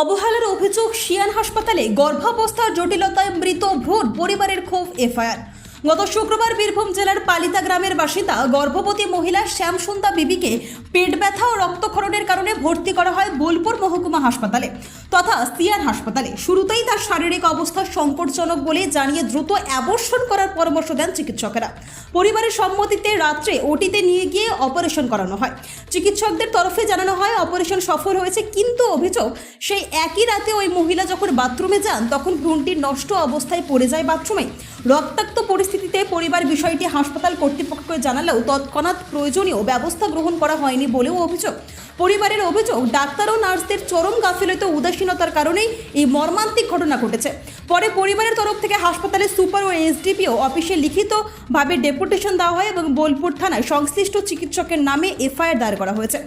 অবহেলার অভিযোগ শিয়ান হাসপাতালে গর্ভাবস্থার জটিলতায় মৃত ভ্রূণ পরিবারের ক্ষোভ এফআইআর। গত শুক্রবার বীরভূম জেলার পালিতা গ্রামের বাসিন্দা, গর্ভবতী মহিলা শ্যামসুন্দা বিবিকে পেট ব্যথা ও রক্তক্ষরণের কারণে ভর্তি করা হয় বোলপুর মহকুমা হাসপাতালে তথা সিয়ান হাসপাতালে। শুরুতেই তার শারীরিক অবস্থা সংকটজনক বলে জানিয়ে দ্রুত অ্যাবর্ষণ করার পরামর্শ দেন চিকিৎসকেরা। পরিবারের সম্মতিতে রাত্রে ওটিতে নিয়ে গিয়ে অপারেশন করানো হয়। চিকিৎসকদের তরফে জানানো হয়, অপারেশন সফল হয়েছে কিন্তু অভিযোগ, সেই একই রাতে ওই মহিলা যখন বাথরুমে যান, তখন ভ্রূণটি নষ্ট অবস্থায় পড়ে যায় বাথরুমে। রক্তাক্ত পরিস্থিতিতে পরিবার বিষয়টি হাসপাতাল কর্তৃপক্ষকে জানালেও তৎক্ষণাৎ প্রয়োজনীয় ব্যবস্থা গ্রহণ করা হয়নি বলেও অভিযোগ। পরিবারের অভিযোগ, ডাক্তার ও নার্সদের চরম গাফিলতি উদাসীনতার কারণেই এই মর্মান্তিক ঘটনা ঘটেছে। পরে পরিবারের তরফ থেকে হাসপাতালের সুপার ও এসডিপিও অফিসে লিখিতভাবে ডেপুটেশন দেওয়া হয় এবং বোলপুর থানায় সংশ্লিষ্ট চিকিৎসকের নামে এফআইআর দায়ের করা হয়েছে।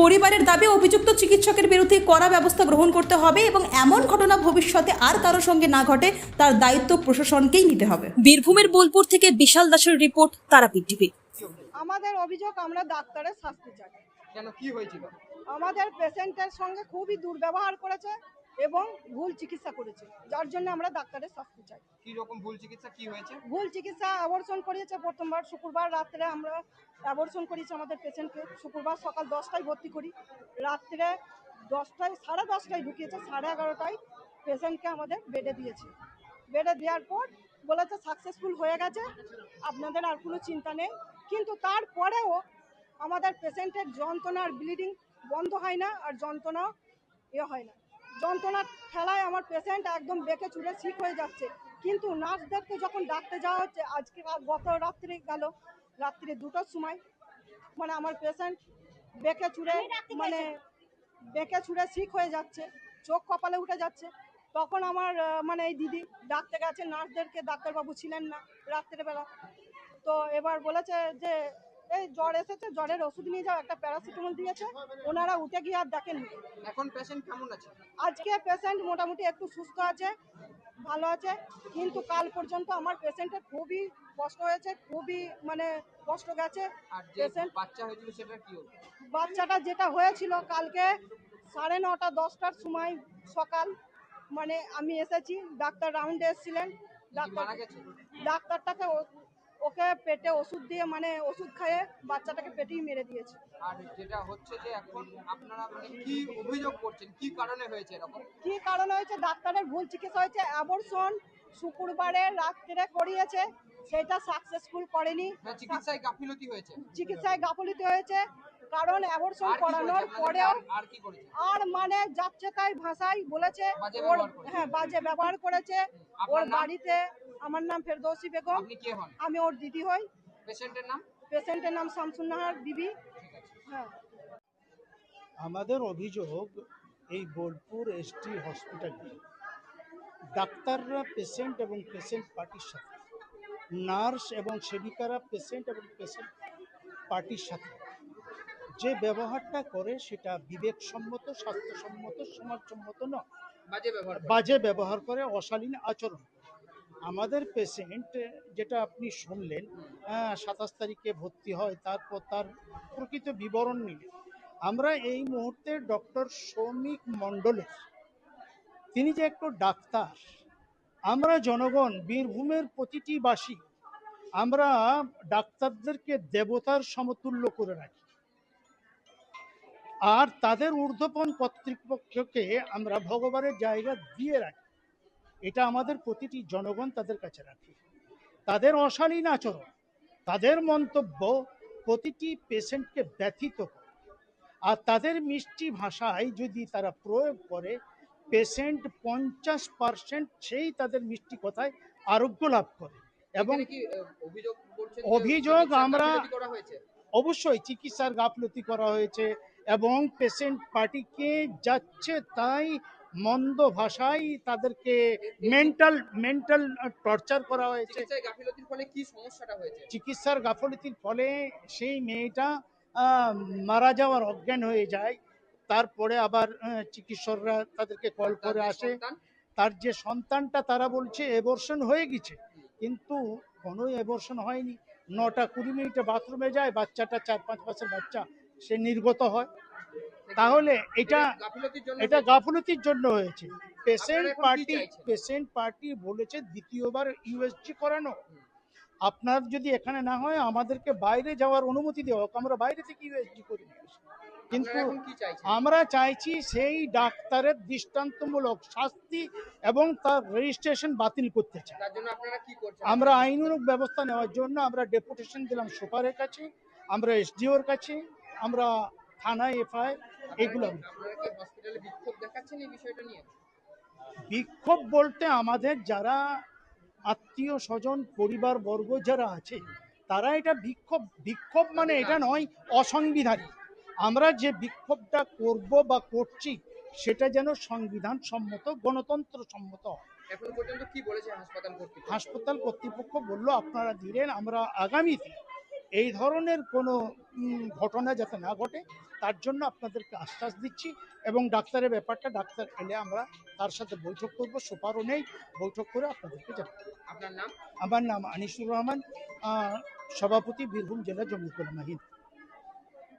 পরিবারের দাবি অভিযুক্ত চিকিৎসকের বিরুদ্ধে কড়া ব্যবস্থা গ্রহণ করতে হবে এবং এমন ঘটনা ভবিষ্যতে আর কারও সঙ্গে না ঘটে তার দায়িত্ব প্রশাসনকেই নিতে হবে। বীরভূমের বোলপুর থেকে বিশাল দাসের রিপোর্ট তারাপীঠ টিভি। আমাদের অভিযোগ আমরা ডাক্তারের শাস্তি চাই। কেন কি হয়েছিল? আমাদের পেশেন্টের সঙ্গে খুবই দুর্ব্যবহার করেছে। এবং ভুল চিকিৎসা করেছে যার জন্য আমরা ডাক্তারের শাস্তি চাই। কি রকম ভুল চিকিৎসা কি হয়েছে? ভুল চিকিৎসা অ্যাবর্ষণ করিয়েছে প্রথমবার শুক্রবার রাত্রে আমরা অ্যাবর্ষণ করিয়েছি আমাদের পেশেন্টকে শুক্রবার সকাল দশটায় ভর্তি করি রাত্রে দশটায় সাড়ে দশটায় ঢুকিয়েছে সাড়ে এগারোটায় পেশেন্টকে আমাদের বেডে দিয়েছে। বেডে দেওয়ার পর বলেছে সাকসেসফুল হয়ে গেছে আপনাদের আর কোনো চিন্তা নেই। কিন্তু তারপরেও আমাদের পেশেন্টের যন্ত্রণা আর ব্লিডিং বন্ধ হয় না আর যন্ত্রণা ইয়ে হয় না। যন্ত্রণার খেলায় আমার পেশেন্ট একদম বেঁকে চুড়ে ঠিক হয়ে যাচ্ছে। কিন্তু নার্সদেরকে যখন ডাকতে যাওয়া হচ্ছে আজকে গত রাত্রি গেল রাত্রি দুটোর সময় মানে আমার পেশেন্ট বেঁকে চুড়ে মানে বেঁকে চুড়ে ঠিক হয়ে যাচ্ছে চোখ কপালে উঠে যাচ্ছে। তখন আমার মানে এই দিদি ডাকতে গেছে নার্সদেরকে ডাক্তারবাবু ছিলেন না রাত্রেবেলা। তো এবার বলেছে যে এই জ্বর এসেছে জ্বরের ওষুধ নিয়ে যাও একটা প্যারাসিটামল দিয়েছে। ওনারা উঠে গিয়ে আর দেখেননি। এখন পেশেন্ট কেমন আছে? আজকে পেশেন্ট মোটামুটি একটু সুস্থ আছে ভালো আছে কিন্তু কাল পর্যন্ত আমার পেশেন্টের খুবই কষ্ট হয়েছে খুবই মানে কষ্ট গেছে। পেশেন্ট বাচ্চা হয়েছিল সেটা কি বাচ্চাটা যেটা হয়েছিল কালকে সাড়ে নটা দশটার সময় সকাল মানে আমি এসেছি ডাক্তার রাউন্ডে এসেছিলেন। ডাক্তার ডাক্তারটাকে ওকে পেটে ওষুধ দিয়ে মানে ওষুধ খাইয়ে বাচ্চাটাকে পেটেই মেরে দিয়েছে। আর যেটা হচ্ছে যে এখন আপনারা মানে কি অভিযোগ করছেন? কি কারণে হয়েছে এরকম? কি কারণে হয়েছে? ডাক্তারের ভুল চিকিৎসা হয়েছে অ্যাবর্ষণ শুক্রবারে রাত্রে করিয়েছে সেটা সাকসেসফুল করেনি। চিকিৎসায় গাফিলতি হয়েছে। চিকিৎসায় গাফলিত হয়েছে কারণ করেছে? করানোর আপনাদেরকে পরেও আর- আর কি করেছে? আর মানে যাচ্ছে তাই ভাষায় বলেছে ওর হ্যাঁ বাজে ব্যবহার করেছে। ওর বাড়িতে আমার নাম ফেরদৌসি বেগম। আপনি কে হন? আমি ওর দিদি হই। পেশেন্টের নাম? পেশেন্টের নাম শামসুন্নাহার বিবি হ্যাঁ। আমাদের অভিযোগ এই বোলপুর এসটি হসপিটালে ডাক্তাররা পেশেন্ট এবং পেশেন্ট পার্টির সাথে নার্স এবং সেবিকারা পেশেন্ট এবং পেশেন্ট পার্টির সাথে। যে ব্যবহারটা করে সেটা বিবেকসম্মত স্বাস্থ্যসম্মত সমাজসম্মত নয়। বাজে ব্যবহার করে। বাজে ব্যবহার করে অশালীন আচরণ। আমাদের পেশেন্ট যেটা আপনি শুনলেন হ্যাঁ সাতাশ তারিখে ভর্তি হয় তারপর তার প্রকৃত বিবরণ নিলে। আমরা এই মুহূর্তে ডক্টর সৌমিক মণ্ডলের তিনি যে একটু ডাক্তার, আমরা জনগণ, বীরভূমের প্রতিটি বাসী, আমরা ডাক্তারদেরকে দেবতার সমতুল্য করে রাখি। আর তাদের ঊর্ধ্বপন কর্তৃপক্ষকে আমরা ভগবানের জায়গা দিয়ে রাখি। এটা আমাদের প্রতিটি জনগণ তাদের কাছে রাখি। তাদের অশালীন আচরণ, তাদের মন্তব্য প্রতিটি পেশেন্টকে ব্যথিত করে। আর তাদের মিষ্টি ভাষায় যদি তারা প্রয়োগ করে পেশেন্ট পঞ্চাশ পার্সেন্ট সেই তাদের মিষ্টি কথায় আরোগ্য লাভ করে। এবং অভিযোগ আমরা- অবশ্যই চিকিৎসার গাফলতি করা হয়েছে এবং পেশেন্ট পার্টিকে যাচ্ছে তাই মন্দ ভাষায় তাদেরকে মেন্টাল মেন্টাল টর্চার করা হয়েছে। চিকিৎসার গাফলতির ফলে সেই মেয়েটা আহ, মারা যাওয়ার অজ্ঞান হয়ে যায়। তারপরে আবার চিকিৎসকরা তাদেরকে কল করে আসে। তার যে সন্তানটা তারা বলছে এবর্ষণ হয়ে গেছে। কিন্তু কোনো এবর্ষণ হয়নি। নটা কুড়ি মিনিটে বাথরুমে যায় বাচ্চাটা চার পাঁচ মাসের বাচ্চা সে নির্গত হয়। তাহলে এটা এটা গাফলতির জন্য হয়েছে। পেশেন্ট পার্টি পেশেন্ট পার্টি বলেছে দ্বিতীয়বার ইউএসজি করানো। আপনার যদি এখানে না হয় আমাদেরকে বাইরে যাওয়ার অনুমতি দেওয়া হোক। আমরা বাইরে থেকে ইউএসজি করি। কিন্তু আমরা চাইছি সেই ডাক্তারের দৃষ্টান্তমূলক শাস্তি এবং তার রেজিস্ট্রেশন বাতিল করতে চাই। আমরা আইনানুগ ব্যবস্থা নেওয়ার জন্য আমরা ডেপুটেশন দিলাম সুপারের কাছে আমরা এসডিওর কাছে আমরা থানায় এফআইআর এগুলো। বিক্ষোভ বলতে আমাদের যারা আত্মীয় স্বজন পরিবার বর্গ যারা আছে তারা এটা বিক্ষোভ বিক্ষোভ মানে এটা নয় অসাংবিধানিক। আমরা যে বিক্ষোভটা করব বা করছি সেটা যেন সংবিধান সম্মত গণতন্ত্র সম্মত হয়। এখন পর্যন্ত কি বলেছে হাসপাতাল কর্তৃপক্ষ? হাসপাতাল কর্তৃপক্ষ বলল আপনারা দিলেন আমরা আগামীতে এই ধরনের কোনো ঘটনা যাতে না ঘটে তার জন্য আপনাদেরকে আশ্বাস দিচ্ছি এবং ডাক্তারের ব্যাপারটা ডাক্তার এলে আমরা তার সাথে বৈঠক করব সুপারও নেই বৈঠক করে আপনাদেরকে জানাব। আপনার নাম? আমার নাম আনিসুর রহমান সভাপতি বীরভূম জেলা জমিয়তুল মাহিন।